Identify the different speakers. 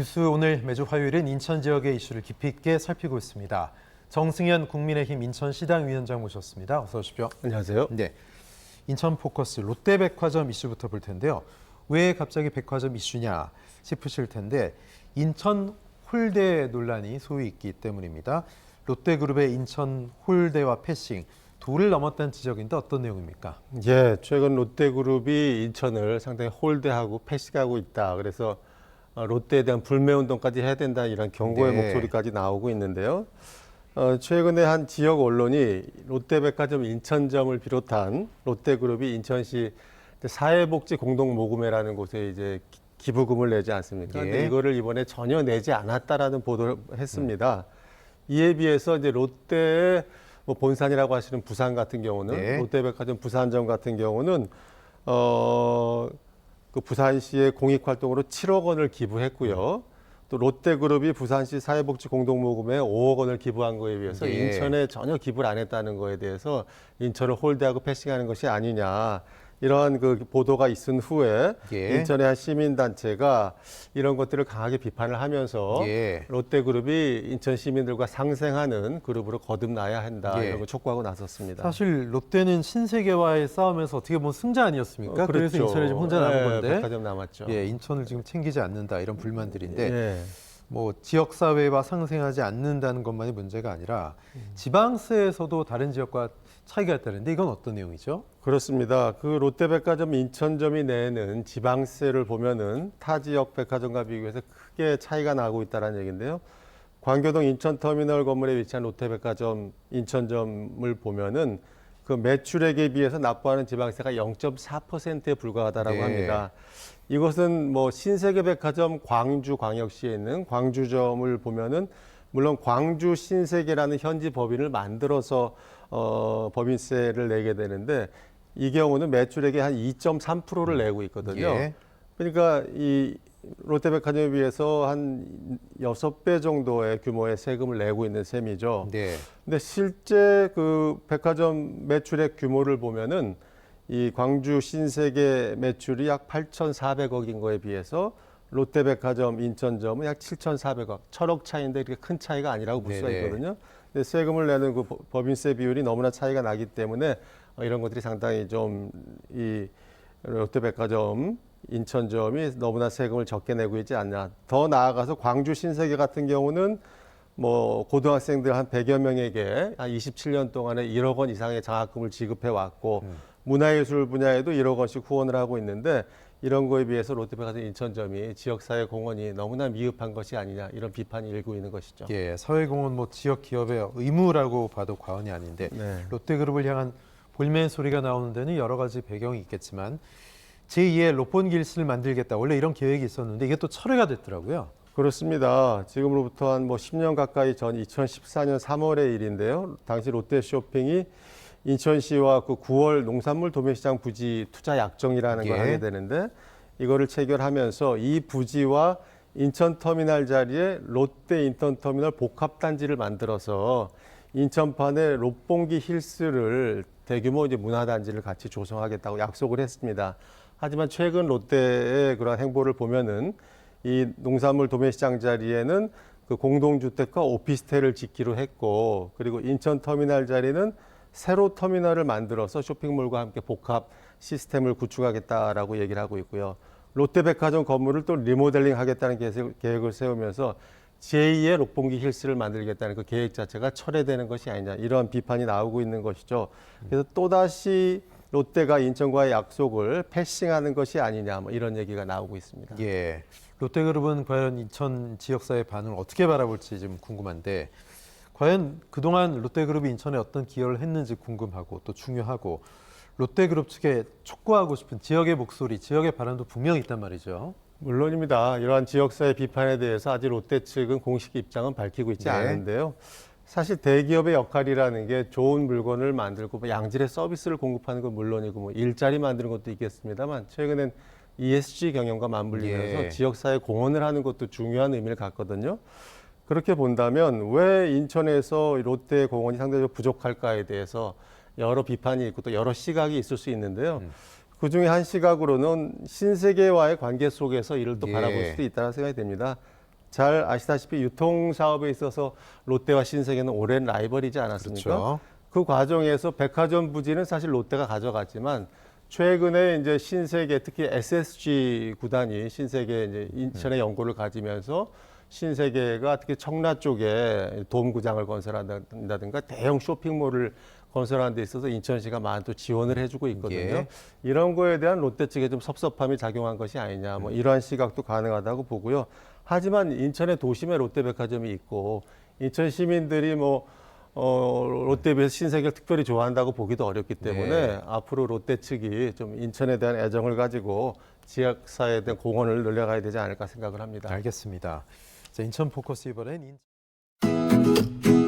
Speaker 1: 뉴스 오늘 매주 화요일은 인천 지역의 이슈를 깊이 있게 살피고 있습니다. 정승현 국민의힘 인천시당 위원장 모셨습니다. 어서 오십시오.
Speaker 2: 안녕하세요.
Speaker 1: 네. 인천 포커스 롯데백화점 이슈부터 볼 텐데요. 왜 갑자기 백화점 이슈냐 싶으실 텐데 인천 홀대 논란이 소위 있기 때문입니다. 롯데그룹의 인천 홀대와 패싱 둘을 넘었다는 지적인데 어떤 내용입니까?
Speaker 2: 예, 최근 롯데그룹이 인천을 상당히 홀대하고 패식하고 있다. 그래서 어, 롯데에 대한 불매 운동까지 해야 된다 이런 경고의
Speaker 1: 네.
Speaker 2: 목소리까지 나오고 있는데요. 어, 최근에 한 지역 언론이 롯데백화점 인천점을 비롯한 롯데그룹이 인천시 사회복지 공동 모금회라는 곳에 이제 기- 기부금을 내지 않습니까?
Speaker 1: 예.
Speaker 2: 이거를 이번에 전혀 내지 않았다라는 보도를 했습니다. 이에 비해서 이제 롯데의 뭐 본산이라고 하시는 부산 같은 경우는
Speaker 1: 네.
Speaker 2: 롯데백화점 부산점 같은 경우는 어, 그 부산시의 공익 활동으로 7억 원을 기부했고요. 또 롯데그룹이 부산시 사회복지 공동모금에 5억 원을 기부한 거에 비해서
Speaker 1: 예.
Speaker 2: 인천에 전혀 기부를 안 했다는 거에 대해서 인천을 홀대하고 패싱하는 것이 아니냐. 이러한 그 보도가 있은 후에
Speaker 1: 예.
Speaker 2: 인천의 한 시민단체가 이런 것들을 강하게 비판을 하면서
Speaker 1: 예.
Speaker 2: 롯데그룹이 인천 시민들과 상생하는 그룹으로 거듭나야 한다
Speaker 1: 예.
Speaker 2: 이런 걸 촉구하고 나섰습니다.
Speaker 1: 사실 롯데는 신세계와의 싸움에서 어떻게 보면 승자 아니었습니까?
Speaker 2: 어,
Speaker 1: 그래서
Speaker 2: 그렇죠.
Speaker 1: 인천에 지금 혼자 남은
Speaker 2: 예,
Speaker 1: 건데
Speaker 2: 백화점 남았죠.
Speaker 1: 예, 인천을 지금 챙기지 않는다 이런 불만들인데
Speaker 2: 예.
Speaker 1: 뭐 지역 사회와 상생하지 않는다는 것만이 문제가 아니라 지방세에서도 다른 지역과 차이가 있다는데 이건 어떤 내용이죠?
Speaker 2: 그렇습니다. 그 롯데백화점 인천점이 내는 지방세를 보면은 타 지역 백화점과 비교해서 크게 차이가 나고 있다는 얘기인데요. 광교동 인천터미널 건물에 위치한 롯데백화점 인천점을 보면은 그 매출액에 비해서 납부하는 지방세가 0.4%에 불과하다라고
Speaker 1: 네.
Speaker 2: 합니다. 이것은 뭐 신세계백화점 광주 광역시에 있는 광주점을 보면은 물론 광주 신세계라는 현지 법인을 만들어서 어, 법인세를 내게 되는데 이 경우는 매출액의 한 2.3%를 내고 있거든요.
Speaker 1: 예.
Speaker 2: 그러니까 이 롯데백화점에 비해서 한 여섯 배 정도의 규모의 세금을 내고 있는 셈이죠.
Speaker 1: 네.
Speaker 2: 근데 실제 그 백화점 매출액 규모를 보면은 이 광주 신세계 매출이 약 8,400억인 거에 비해서 롯데백화점 인천점은 약 7,400억, 천억 차이인데 이렇게 큰 차이가 아니라고 볼 수가
Speaker 1: 네네.
Speaker 2: 있거든요. 근데 세금을 내는 그 법- 법인세 비율이 너무나 차이가 나기 때문에 어, 이런 것들이 상당히 좀이 롯데백화점 인천점이 너무나 세금을 적게 내고 있지 않냐. 더 나아가서 광주 신세계 같은 경우는 뭐 고등학생들 한 100여 명에게 한 27년 동안에 1억 원 이상의 장학금을 지급해 왔고 문화예술 분야에도 1억 원씩 후원을 하고 있는데 이런 거에 비해서 롯데백화점 인천점이 지역사회 공헌이 너무나 미흡한 것이 아니냐 이런 비판이 일고 있는 것이죠.
Speaker 1: 예, 사회공헌 뭐 지역 기업의 의무라고 봐도 과언이 아닌데
Speaker 2: 네.
Speaker 1: 롯데그룹을 향한 볼멘 소리가 나오는 데는 여러 가지 배경이 있겠지만 제2의 로폰길스를 만들겠다. 원래 이런 계획이 있었는데 이게 또 철회가 됐더라고요.
Speaker 2: 그렇습니다. 지금으로부터 한 뭐 10년 가까이 전 2014년 3월의 일인데요. 당시 롯데쇼핑이 인천시와 그 9월 농산물 도매시장 부지 투자 약정이라는 걸
Speaker 1: 예.
Speaker 2: 하게 되는데 이거를 체결하면서 이 부지와 인천 터미널 자리에 롯데 인턴 터미널 복합 단지를 만들어서 인천판에 롯봉기 힐스를 대규모 이제 문화 단지를 같이 조성하겠다고 약속을 했습니다. 하지만 최근 롯데의 그런 행보를 보면은 이 농산물 도매시장 자리에는 그 공동주택과 오피스텔을 짓기로 했고 그리고 인천 터미널 자리는 새로 터미널을 만들어서 쇼핑몰과 함께 복합 시스템을 구축하겠다라고 얘기를 하고 있고요. 롯데백화점 건물을 또 리모델링 하겠다는 계획- 계획을 세우면서 제2의 록봉기 힐스를 만들겠다는 그 계획 자체가 철회되는 것이 아니냐 이런 비판이 나오고 있는 것이죠. 그래서 또다시 롯데가 인천과의 약속을 패싱하는 것이 아니냐 뭐 이런 얘기가 나오고 있습니다.
Speaker 1: 예. 롯데그룹은 과연 인천 지역사회 반응을 어떻게 바라볼지 좀 궁금한데 과연 그동안 롯데그룹이 인천에 어떤 기여를 했는지 궁금하고 또 중요하고 롯데그룹 측에 촉구하고 싶은 지역의 목소리, 지역의 바람도 분명히 있단 말이죠.
Speaker 2: 물론입니다. 이러한 지역사회 비판에 대해서 아직 롯데 측은 공식 입장은 밝히고 있지
Speaker 1: 네.
Speaker 2: 않은데요. 사실 대기업의 역할이라는 게 좋은 물건을 만들고 뭐 양질의 서비스를 공급하는 건 물론이고 뭐 일자리 만드는 것도 있겠습니다만 최근엔 ESG 경영과 맞물리면서
Speaker 1: 예.
Speaker 2: 지역사회 공헌을 하는 것도 중요한 의미를 갖거든요. 그렇게 본다면 왜 인천에서 롯데 공원이 상대적으로 부족할까에 대해서 여러 비판이 있고 또 여러 시각이 있을 수 있는데요. 그 중에 한 시각으로는 신세계와의 관계 속에서 이를 또
Speaker 1: 예.
Speaker 2: 바라볼 수도 있다는 생각이 됩니다. 잘 아시다시피 유통 사업에 있어서 롯데와 신세계는 오랜 라이벌이지 않았습니까?
Speaker 1: 그렇죠.
Speaker 2: 그 과정에서 백화점 부지는 사실 롯데가 가져갔지만 최근에 이제 신세계 특히 SSG 구단이 신세계 이제 인천에 연고를 가지면서 신세계가 특히 청라 쪽에 돔구장을 건설한다든가 대형 쇼핑몰을 건설하는 데 있어서 인천시가 많은 또 지원을 해주고 있거든요.
Speaker 1: 예.
Speaker 2: 이런 거에 대한 롯데 측에 좀 섭섭함이 작용한 것이 아니냐, 뭐 이러한 시각도 가능하다고 보고요. 하지만 인천의 도심에 롯데백화점이 있고 인천 시민들이 뭐 어, 비해서 신세계를 특별히 좋아한다고 보기도 어렵기 때문에
Speaker 1: 네.
Speaker 2: 앞으로 롯데 측이 좀 인천에 대한 애정을 가지고 지역사회에 대한 공헌을 늘려가야 되지 않을까 생각을 합니다.
Speaker 1: 알겠습니다. 자, 인천 포커스 이번엔 인...